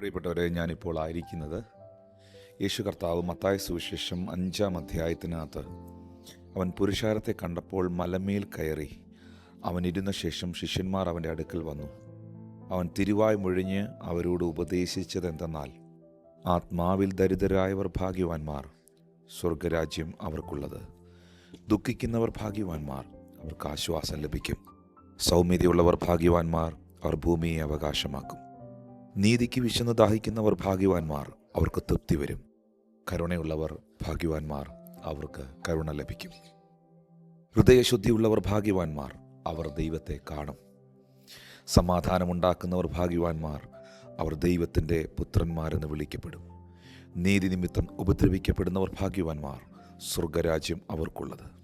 പ്രിയപ്പെട്ടവരെ ഞാനിപ്പോൾ ആയിരിക്കുന്നത് യേശു കർത്താവ് മത്തായ സുവിശേഷം അഞ്ചാം അധ്യായത്തിനകത്ത്. അവൻ പുരുഷാരത്തെ കണ്ടപ്പോൾ മലമേൽ കയറി. അവൻ ഇരുന്ന ശേഷം ശിഷ്യന്മാർ അവന്റെ അടുക്കൽ വന്നു. അവൻ തിരുവായ് മുഴിഞ്ഞ് അവരോട് ഉപദേശിച്ചതെന്തെന്നാൽ ആത്മാവിൽ ദരിദ്രരായവർ ഭാഗ്യവാന്മാർ സ്വർഗരാജ്യം അവർക്കുള്ളത്. ദുഃഖിക്കുന്നവർ ഭാഗ്യവാന്മാർ അവർക്ക് ആശ്വാസം ലഭിക്കും. സൗമ്യതയുള്ളവർ ഭാഗ്യവാന്മാർ അവർ ഭൂമിയെ അവകാശമാക്കും. നീതിക്ക് വിശന്ന് ദാഹിക്കുന്നവർ ഭാഗ്യവാന്മാർ അവർക്ക് തൃപ്തി വരും. കരുണയുള്ളവർ ഭാഗ്യവാന്മാർ അവർക്ക് കരുണ ലഭിക്കും. ഹൃദയശുദ്ധിയുള്ളവർ ഭാഗ്യവാന്മാർ അവർ ദൈവത്തെ കാണും. സമാധാനമുണ്ടാക്കുന്നവർ ഭാഗ്യവാന്മാർ അവർ ദൈവത്തിന്റെ പുത്രന്മാരെന്ന് വിളിക്കപ്പെടും. നീതി നിമിത്തം ഉപദ്രവിക്കപ്പെടുന്നവർ ഭാഗ്യവാന്മാർ സ്വർഗരാജ്യം അവർക്കുള്ളത്.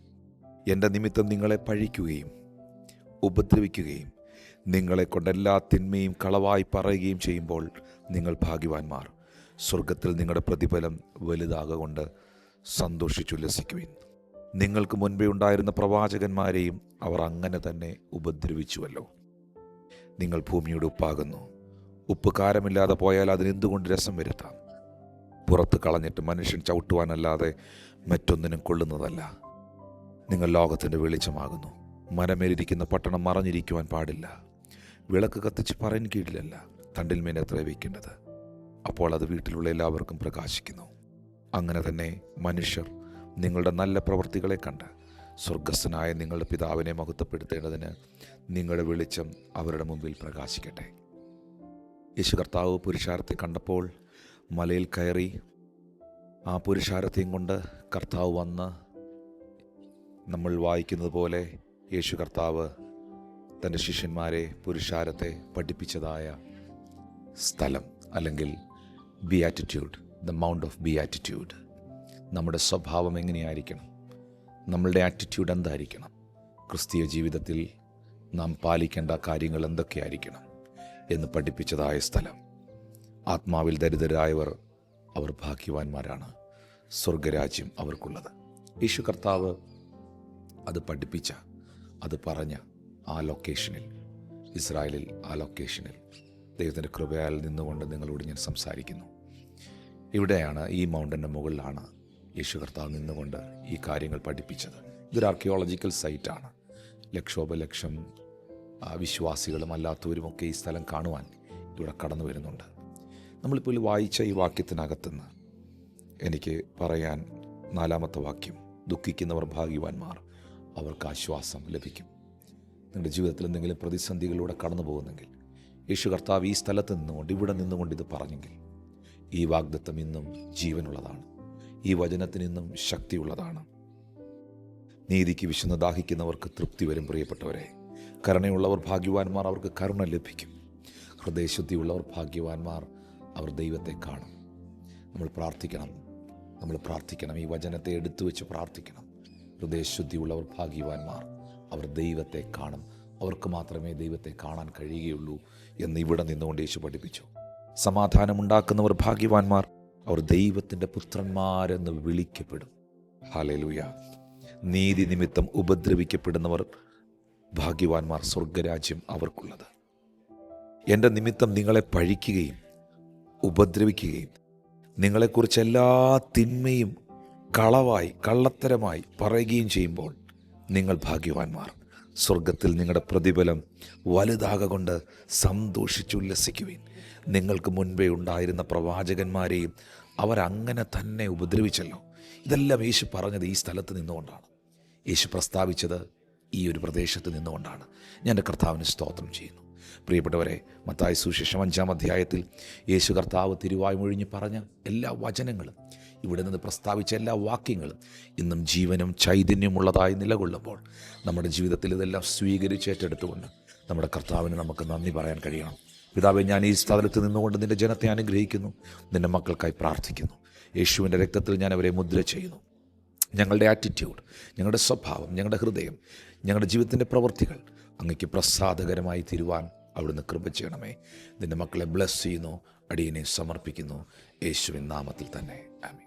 എന്റെ നിമിത്തം നിങ്ങളെ പഴിക്കുകയും ഉപദ്രവിക്കുകയും നിങ്ങളെ കൊണ്ടെല്ലാ തിന്മയും കളവായി പറയുകയും ചെയ്യുമ്പോൾ നിങ്ങൾ ഭാഗ്യവാന്മാർ. സ്വർഗത്തിൽ നിങ്ങളുടെ പ്രതിഫലം വലുതാകൊണ്ട് സന്തോഷിച്ചുല്ലസിക്കുവിൻ നിങ്ങൾക്ക് മുൻപേ ഉണ്ടായിരുന്ന പ്രവാചകന്മാരെയും അവർ അങ്ങനെ തന്നെ ഉപദ്രവിച്ചുവല്ലോ. നിങ്ങൾ ഭൂമിയുടെ ഉപ്പാകുന്നു. ഉപ്പ് കാരമില്ലാതെ പോയാൽ അതിനെന്തുകൊണ്ട് രസം വരുത്താം? പുറത്ത് കളഞ്ഞിട്ട് മനുഷ്യൻ ചവിട്ടുവാനല്ലാതെ മറ്റൊന്നിനും കൊള്ളുന്നതല്ല. നിങ്ങൾ ലോകത്തിന്റെ വെളിച്ചമാകുന്നു. മരമേലിരിക്കുന്ന പട്ടണം മറഞ്ഞിരിക്കുവാൻ പാടില്ല. വിളക്ക് കത്തിച്ച് പറൻ കീഴിലല്ല തണ്ടിൽമേൻ എത്ര വയ്ക്കേണ്ടത്. അപ്പോൾ അത് വീട്ടിലുള്ള എല്ലാവർക്കും പ്രകാശിക്കുന്നു. അങ്ങനെ തന്നെ മനുഷ്യർ നിങ്ങളുടെ നല്ല പ്രവൃത്തികളെ കണ്ട് സ്വർഗസ്ഥനായ നിങ്ങളുടെ പിതാവിനെ മഹത്വപ്പെടുത്തേണ്ടതിന് നിങ്ങളുടെ വെളിച്ചം അവരുടെ മുമ്പിൽ പ്രകാശിക്കട്ടെ. യേശു കർത്താവ് പുരുഷാരത്തെ കണ്ടപ്പോൾ മലയിൽ കയറി ആ പുരുഷാരത്തെയും കൊണ്ട് കർത്താവ് വന്ന് നമ്മൾ വായിക്കുന്നത് പോലെ യേശു കർത്താവ് തന്റെ ശിഷ്യന്മാരെ പുരുഷാരത്തെ പഠിപ്പിച്ചതായ സ്ഥലം അല്ലെങ്കിൽ beatitude the mount of beatitude നമ്മുടെ സ്വഭാവം എങ്ങനെയായിരിക്കണം? നമ്മളുടെ ആറ്റിറ്റ്യൂഡ് എന്തായിരിക്കണം? ക്രിസ്തീയ ജീവിതത്തിൽ നാം പാലിക്കേണ്ട കാര്യങ്ങൾ എന്തൊക്കെയായിരിക്കണം എന്ന് പഠിപ്പിച്ചതായ സ്ഥലം. ആത്മാവിൽ ദരിദ്രരായവർ അവർ ഭാഗ്യവാന്മാരാണ്. സ്വർഗരാജ്യം അവർക്കുള്ളത്. യേശു കർത്താവ് അത് പഠിപ്പിച്ച അത് പറഞ്ഞ ആ ലൊക്കേഷനിൽ ഇസ്രായേലിൽ ആ ലൊക്കേഷനിൽ ദൈവത്തിന്റെ കൃപയാൽ നിന്നുകൊണ്ട് നിങ്ങളോട് ഞാൻ സംസാരിക്കുന്നു. ഇവിടെയാണ് ഈ മൗണ്ടന്റെ മുകളിലാണ് യേശു കർത്താവ് നിന്നുകൊണ്ട് ഈ കാര്യങ്ങൾ പഠിപ്പിച്ചത്. ഇതൊരു ആർക്കിയോളജിക്കൽ സൈറ്റാണ് ലക്ഷോപലക്ഷം വിശ്വാസികളും അല്ലാത്തവരുമൊക്കെ ഈ സ്ഥലം കാണുവാൻ ഇവിടെ കടന്നു വരുന്നുണ്ട്. നമ്മളിപ്പോൾ വായിച്ച ഈ വാക്യത്തിനകത്തുനിന്ന് എനിക്ക് പറയാൻ നാലാമത്തെ വാക്യം ദുഃഖിക്കുന്നവർ ഭാഗ്യവാന്മാർ അവർക്ക് ആശ്വാസം ലഭിക്കും. നിങ്ങളുടെ ജീവിതത്തിൽ എന്തെങ്കിലും പ്രതിസന്ധികളിലൂടെ കടന്നു പോകുന്നെങ്കിൽ യേശു കർത്താവ് ഈ സ്ഥലത്ത് നിന്നുകൊണ്ട് ഇവിടെ നിന്നുകൊണ്ട് ഇത് പറഞ്ഞെങ്കിൽ ഈ വാഗ്ദത്വം ഇന്നും ജീവനുള്ളതാണ്. ഈ വചനത്തിന് ഇന്നും ശക്തിയുള്ളതാണ്. നീതിക്ക് വിശന്ന് ദാഹിക്കുന്നവർക്ക് തൃപ്തി വരും പ്രിയപ്പെട്ടവരെ. കരുണയുള്ളവർ ഭാഗ്യവാന്മാർ അവർക്ക് കരുണ ലഭിക്കും. ഹൃദയശുദ്ധിയുള്ളവർ ഭാഗ്യവാന്മാർ അവർ ദൈവത്തെ കാണും. നമ്മൾ പ്രാർത്ഥിക്കണം. നമ്മൾ പ്രാർത്ഥിക്കണം. ഈ വചനത്തെ എടുത്തു വെച്ച് പ്രാർത്ഥിക്കണം. ഹൃദയശുദ്ധിയുള്ളവർ ഭാഗ്യവാന്മാർ അവർ ദൈവത്തെ കാണും. അവർക്ക് മാത്രമേ ദൈവത്തെ കാണാൻ കഴിയുകയുള്ളൂ എന്ന് ഇവിടെ നിന്നുകൊണ്ട് യേശു പഠിപ്പിച്ചു. സമാധാനമുണ്ടാക്കുന്നവർ ഭാഗ്യവാന്മാർ അവർ ദൈവത്തിന്റെ പുത്രന്മാരെന്ന് വിളിക്കപ്പെടും. ഹാലലൂയ നീതി നിമിത്തം ഉപദ്രവിക്കപ്പെടുന്നവർ ഭാഗ്യവാന്മാർ സ്വർഗരാജ്യം അവർക്കുള്ളത്. എന്റെ നിമിത്തം നിങ്ങളെ പഴിക്കുകയും ഉപദ്രവിക്കുകയും നിങ്ങളെക്കുറിച്ച് എല്ലാ തിന്മയും കളവായി കള്ളത്തരമായി പറയുകയും ചെയ്യുമ്പോൾ നിങ്ങൾ ഭാഗ്യവാന്മാർ. സ്വർഗത്തിൽ നിങ്ങളുടെ പ്രതിഫലം വലുതാകൊണ്ട് സന്തോഷിച്ചുല്ലസിക്കുവിൻ നിങ്ങൾക്ക് മുൻപേ ഉണ്ടായിരുന്ന പ്രവാചകന്മാരെയും അവരങ്ങനെ തന്നെ ഉപദ്രവിച്ചല്ലോ. ഇതെല്ലാം യേശു പറഞ്ഞത് ഈ സ്ഥലത്ത് നിന്നുകൊണ്ടാണ്. യേശു പ്രസ്താവിച്ചത് ഈ ഒരു പ്രദേശത്ത് നിന്നുകൊണ്ടാണ്. ഞാൻ എന്റെ കർത്താവിന് സ്തോത്രം ചെയ്യുന്നു. പ്രിയപ്പെട്ടവരെ മത്തായ സുശേഷം അഞ്ചാം അധ്യായത്തിൽ യേശു കർത്താവ് തിരുവായ്മൊഴിഞ്ഞ് പറഞ്ഞ എല്ലാ വചനങ്ങളും ഇവിടെ നിന്ന് പ്രസ്താവിച്ച എല്ലാ വാക്യങ്ങളും ഇന്നും ജീവനും ചൈതന്യമുള്ളതായി നിലകൊള്ളുമ്പോൾ നമ്മുടെ ജീവിതത്തിൽ ഇതെല്ലാം സ്വീകരിച്ചേറ്റെടുത്തുകൊണ്ട് നമ്മുടെ കർത്താവിന് നമുക്ക് നന്ദി പറയാൻ കഴിയണം. പിതാവെ ഞാൻ ഈ സ്ഥലത്ത് നിന്നുകൊണ്ട് നിന്റെ ജനത്തെ അനുഗ്രഹിക്കുന്നു നിന്റെ മക്കൾക്കായി പ്രാർത്ഥിക്കുന്നു. യേശുവിന്റെ രക്തത്തിൽ ഞാൻ അവരെ മുദ്ര ചെയ്യുന്നു. ഞങ്ങളുടെ ആറ്റിറ്റ്യൂഡ് ഞങ്ങളുടെ സ്വഭാവം ഞങ്ങളുടെ ഹൃദയം ഞങ്ങളുടെ ജീവിതത്തിന്റെ പ്രവൃത്തികൾ അങ്ങയ്ക്ക് പ്രസാദകരമായി തീരുവാൻ അവിടുന്ന് കൃപ ചെയ്യണമേ. നിന്റെ മക്കളെ ബ്ലസ് ചെയ്യുന്നു അടിയനെ സമർപ്പിക്കുന്നു. യേശുവിൻ നാമത്തിൽ തന്നെ. ആമീൻ.